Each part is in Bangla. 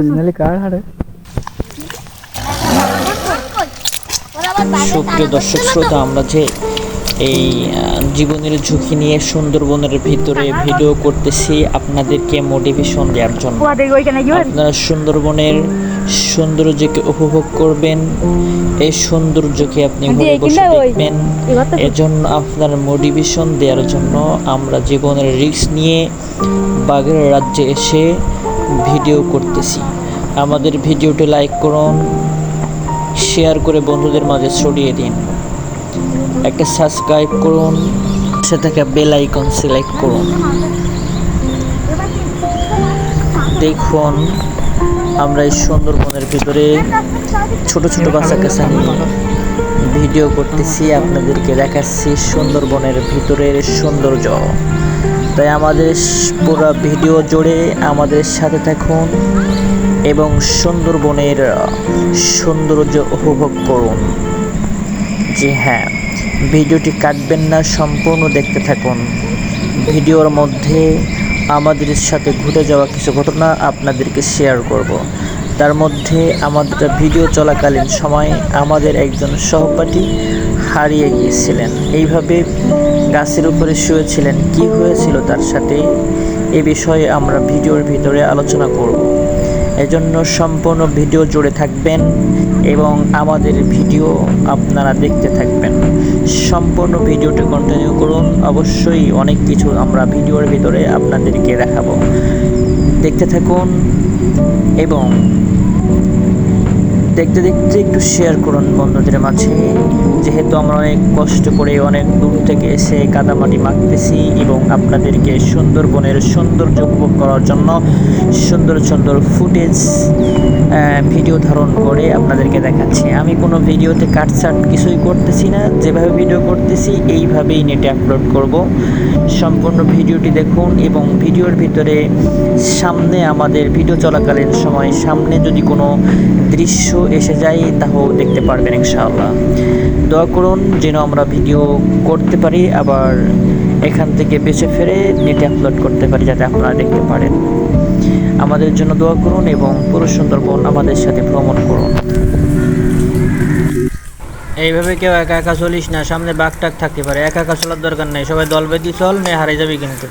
অরিজিনালি কার হারে? সুপ্রিয় দর্শক শ্রোতা আমরা যে এই জীবনের ঝুঁকি নিয়ে সুন্দরবনের ভিতরে ভিডিও করতেছি আপনাদেরকে মোটিভেশন দেওয়ার জন্য। আপনারা সুন্দরবনের সৌন্দর্যকে উপভোগ করবেন এই সৌন্দর্যকে আপনি ঘরে বসে দেখবেন। এজন্য আপনার মোটিভেশন দেওয়ার জন্য আমরা জীবনের রিস্ক নিয়ে বাঘের রাজ্যে এসে ভিডিও করতেছি। আমাদের ভিডিওটি লাইক করুন, শেয়ার করে বন্ধুদের মাঝে ছড়িয়ে দিন। একটা সাবস্ক্রাইব করুন সে থেকে বেল আইকন সিলেক্ট করুন। দেখুন, আমরা এই সুন্দরবনের ভিতরে ছোট ছোট বাচ্চা কাচ্চা নিয়ে ভিডিও করতেছি, আপনাদেরকে দেখাচ্ছি সুন্দরবনের ভিতরের সৌন্দর্য। তাই আমাদের পুরো ভিডিও জুড়ে আমাদের সাথে থাকুন এবং সুন্দরবনের সৌন্দর্য উপভোগ করুন। জি হ্যাঁ ভিডিওটি কাটবেন না, সম্পূর্ণ দেখতে থাকুন। ভিডিওর মধ্যে আমাদের সাথে ঘটে যাওয়া কিছু ঘটনা আপনাদেরকে শেয়ার করব। তার মধ্যে আমাদের ভিডিও চলাকালীন সময় আমাদের একজন সহপাঠী হারিয়ে গিয়েছিলেন। এইভাবে গাছের উপরে শুয়েছিলেন। কি হয়েছিল তার সাথে? এ বিষয়ে আমরা ভিডিওর ভিতরে আলোচনা করব। এজন্য সম্পূর্ণ ভিডিও জুড়ে থাকবেন এবং আমাদের ভিডিও আপনারা দেখতে থাকবেন। সম্পূর্ণ ভিডিওটি কন্টিনিউ করুন। অবশ্যই অনেক কিছু আমরা ভিডিওর ভিতরে আপনাদেরকে দেখাবো। দেখতে থাকুন এবং দেখতে দেখতে একটু শেয়ার করুন বন্ধুদের মাঝে। যেহেতু আমরা অনেক কষ্ট করে অনেক দূর থেকে এসে কাদামাটি মাখতেছি এবং আপনাদেরকে সুন্দরবনের সৌন্দর্য উপভোগ করার জন্য সুন্দর সুন্দর ফুটেজ ভিডিও ধারণ করে আপনাদেরকে দেখাচ্ছি। আমি কোনো ভিডিওতে কাটছাট কিছুই করতেছি না। যেভাবে ভিডিও করতেছি, এইভাবেই নেটে আপলোড করব। সম্পূর্ণ ভিডিওটি দেখুন এবং ভিডিওর ভিতরে সামনে আমাদের ভিডিও চলাকালীন সময়, সামনে যদি কোনো দৃশ্য এসে যায় তাও দেখতে পারবেন ইনশাআল্লাহ। দোয়া করুন যেন আমরা ভিডিও করতে পারি, আবার এখান থেকে বেছে ফেরে নেটে আপলোড করতে পারি যাতে আপনারা দেখতে পারেন। আমাদের জন্য দোয়া করুন এবং পুরো সুন্দরবন আমাদের সাথে ভ্রমণ করুন। এইভাবে কেউ একা একা চলিস না, সামনে বাঘ টাক থাকতে পারে। একা একা চলার দরকার নেই, সবাই দল বেঁধে চল নে হারিয়ে যাবি কিন্তু।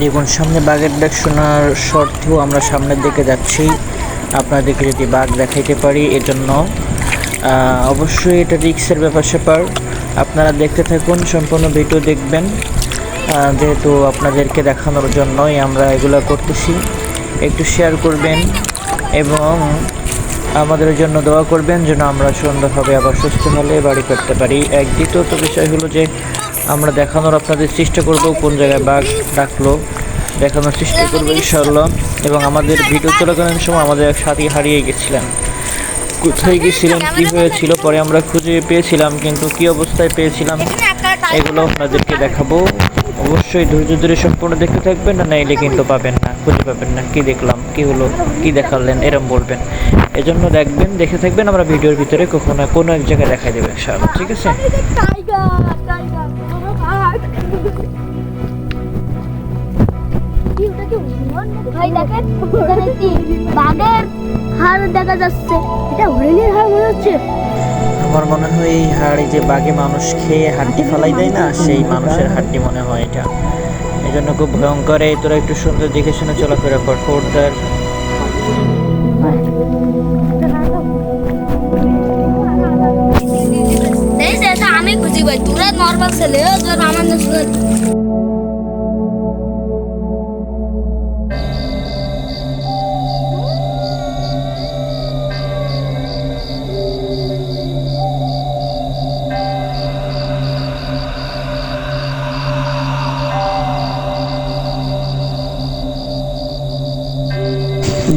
দেখুন সামনে বাঘের ডাক শোনার সত্ত্বেও আমরা সামনের দিকে যাচ্ছি। আপনাদেরকে যদি বাঘ দেখাইতে পারি এজন্য আহ, অবশ্যই এটা রিক্সের ব্যাপার স্যাপার আপনারা দেখতে থাকুন, সম্পূর্ণ ভিডিও দেখবেন। যেহেতু আপনাদেরকে দেখানোর জন্যই আমরা এগুলো করতেছি। একটু শেয়ার করবেন এবং আমাদের জন্য দোয়া করবেন যেন আমরা সুন্দরভাবে আবার সুস্থ হলে বাড়ি করতে পারি। এক দ্বিতীয়ত বিষয় হলো যে, আমরা দেখানোর আপনাদের চেষ্টা করব কোন জায়গায় বাঘ ডাকলো। দেখানোর চেষ্টা করব ইনশাল্লাহ এবং আমাদের ভিডিও চলাকালীন সময় আমাদের এক সাথী হারিয়ে গেছিলেন। কোথায় গেছিলাম কি হয়েছিল পরে আমরা খুঁজে পেয়েছিলাম কিন্তু কি অবস্থায় পেয়েছিলাম এগুলো আপনাদেরকে দেখাবো। অবশ্যই ধৈর্য ধরে সম্পূর্ণ দেখতে থাকবেন না নাইলে কিন্তু পাবেন না খুঁজে পাবেন না কি দেখলাম কি হলো কি দেখালেন এরম বলবেন। এজন্য দেখবেন দেখে থাকবেন আমরা ভিডিওর ভিতরে কখনো কোনো এক জায়গায় দেখাই দেবে ইনশাআল্লাহ ঠিক আছে? ভাই দেখেন বাঘের হাড় দেখা যাচ্ছে। এটা হরিণের হাড় মনে হচ্ছে। আমার মনে হয় এই হাড় যে বাঘে মানুষ খেয়ে হাড্ডি ফালাই দেয় না সেই মানুষের হাড্ডি মনে হয় এটা। এই জন্য খুব ভয়ঙ্কর। এই তোরা একটু সুন্দর দেখে শুনে চলাফেরা কর এটা আমি খুঁজি ভাই। তোরা নর্মাল ছেলে তোর আমার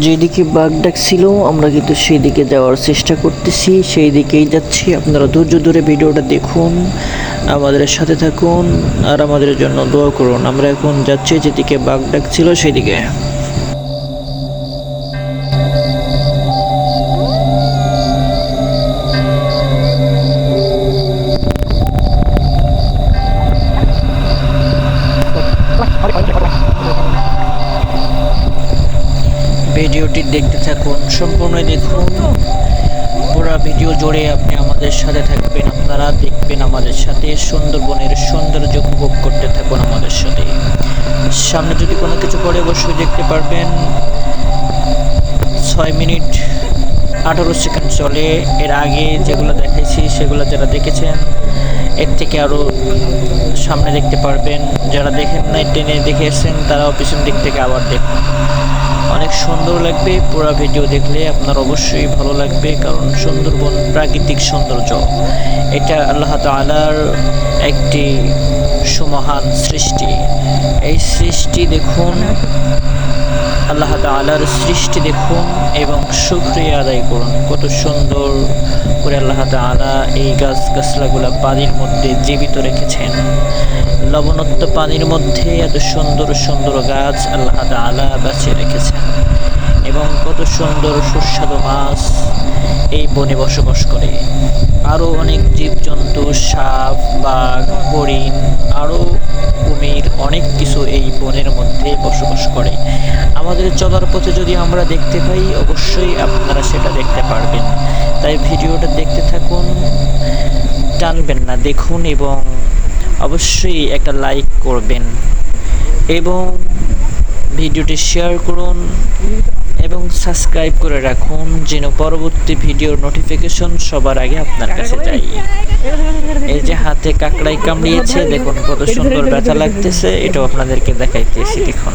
যেদিকে বাঘ ডাক ছিল আমরা কিন্তু সেই দিকে যাওয়ার চেষ্টা করতেছি। সেই দিকেই যাচ্ছি। আপনারা ধৈর্য ধরে ভিডিওটা দেখুন, আমাদের সাথে থাকুন, আর আমাদের জন্য দোয়া করুন। আমরা এখন যাচ্ছি যেদিকে বাঘ ডাক ছিল ভিডিওটি দেখতে থাকুন। সম্পূর্ণ দেখুন। পুরো ভিডিও জুড়ে আপনি আমাদের সাথে থাকবেন। আপনারা দেখবেন আমাদের সাথে সুন্দরবনের সৌন্দর্য উপভোগ করতে থাকুন আমাদের সাথে। সামনে যদি কোনো কিছু পড়ে, অবশ্যই দেখতে পারবেন। ছয় মিনিট আঠারো সেকেন্ড চলে। এর আগে যেগুলো দেখাইছি, সেগুলো যারা দেখেছেন, এর থেকে আরও সামনে দেখতে পারবেন। যারা দেখেন নাই, টেনে দেখেছেন তারাও পিছন দিক থেকে আবার দেখুন। অনেক সুন্দর লাগবে। পুরো ভিডিও দেখলে আপনার অবশ্যই ভালো লাগবে, কারণ সুন্দরবন প্রাকৃতিক সৌন্দর্য। এটা আল্লাহ তালার একটি সুমহান সৃষ্টি। এই সৃষ্টি দেখুন আল্লাহ তালার সৃষ্টি দেখুন এবং সুক্রিয়া আদায় করুন। কত সুন্দর করে আল্লাহ তালা এই গাছ গাছলাগুলা পানির মধ্যে জীবিত রেখেছেন। লবণত্ব পানির মধ্যে এত সুন্দর সুন্দর গাছ আল্লাহ তালা বাঁচিয়ে রেখেছেন। এবং কত সুন্দর সুস্বাদু মাছ এই বনে বসবাস করে। আরও অনেক জীবজন্তু, সাপ, বাঘ, হরিণ আরও কুমির অনেক কিছু এই বনের মধ্যে বসবাস করে। আমাদের চলার পথে যদি আমরা দেখতে পাই, অবশ্যই আপনারা সেটা দেখতে পারবেন। তাই ভিডিওটা দেখতে থাকুন, টানবেন না, দেখুন এবং অবশ্যই একটা লাইক করবেন। এবং ভিডিওটি শেয়ার করুন। এবং সাবস্ক্রাইব করে রাখুন যেন পরবর্তী ভিডিওর নোটিফিকেশন সবার আগে আপনার কাছে যায়। এই যে হাতে কাকড়াই কামড়িয়েছে দেখুন কত সুন্দর ব্যথা লাগতেছে এটাও আপনাদেরকে দেখাইতেছি দেখুন।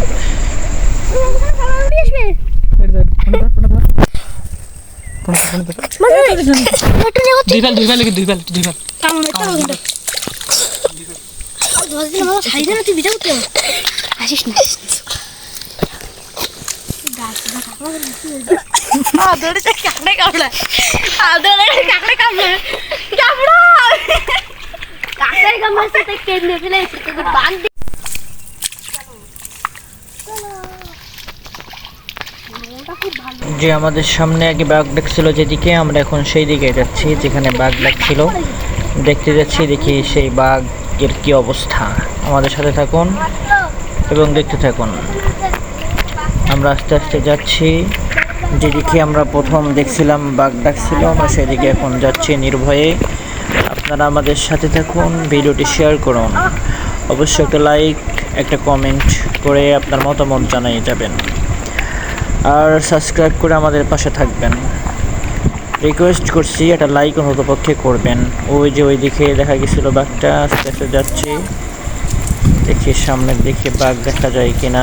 দুই দুই দুই দুই আসিস না। যে আমাদের সামনে আগে বাঘ ডাক ছিল যেদিকে, আমরা এখন সেই দিকে যাচ্ছি, যেখানে বাঘ ডাক ছিল দেখতে যাচ্ছি, দেখি সেই বাঘের কি অবস্থা। আমাদের সাথে থাকুন এবং দেখতে থাকুন। আমরা আস্তে আস্তে যাচ্ছি। যেদিকে আমরা প্রথম দেখছিলাম, বাঘ ডাক ছিল আমরা সেদিকে এখন যাচ্ছি নির্ভয়ে। আপনারা আমাদের সাথে থাকুন, ভিডিওটি শেয়ার করুন। অবশ্যই একটা লাইক, একটা কমেন্ট করে আপনার মতামত জানিয়ে যাবেন। আর সাবস্ক্রাইব করে আমাদের পাশে থাকবেন। রিকোয়েস্ট করছি, একটা লাইক অন্ততপক্ষে করবেন। ওই যে ওই দিকে দেখা গেছিল বাঘটা, আস্তে আস্তে যাচ্ছি। দেখি সামনের দিকে বাঘ দেখা যায় কিনা।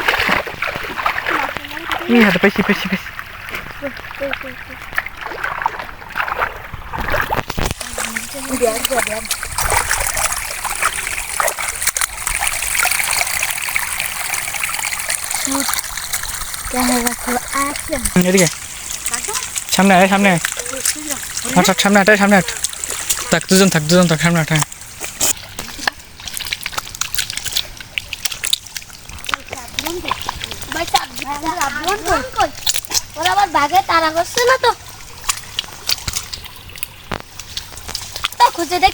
এই হাতে পেছি পেছি পেছি এদিকে সামনে আয় সামনে আয় হাট হাট সামনে হাট আয়, সামনে হাট থাক দুজন থাক দুজন থাক সামনে আঠায় ওরা আবার বাঘে তারা করছে না তো খুঁজে দেখ।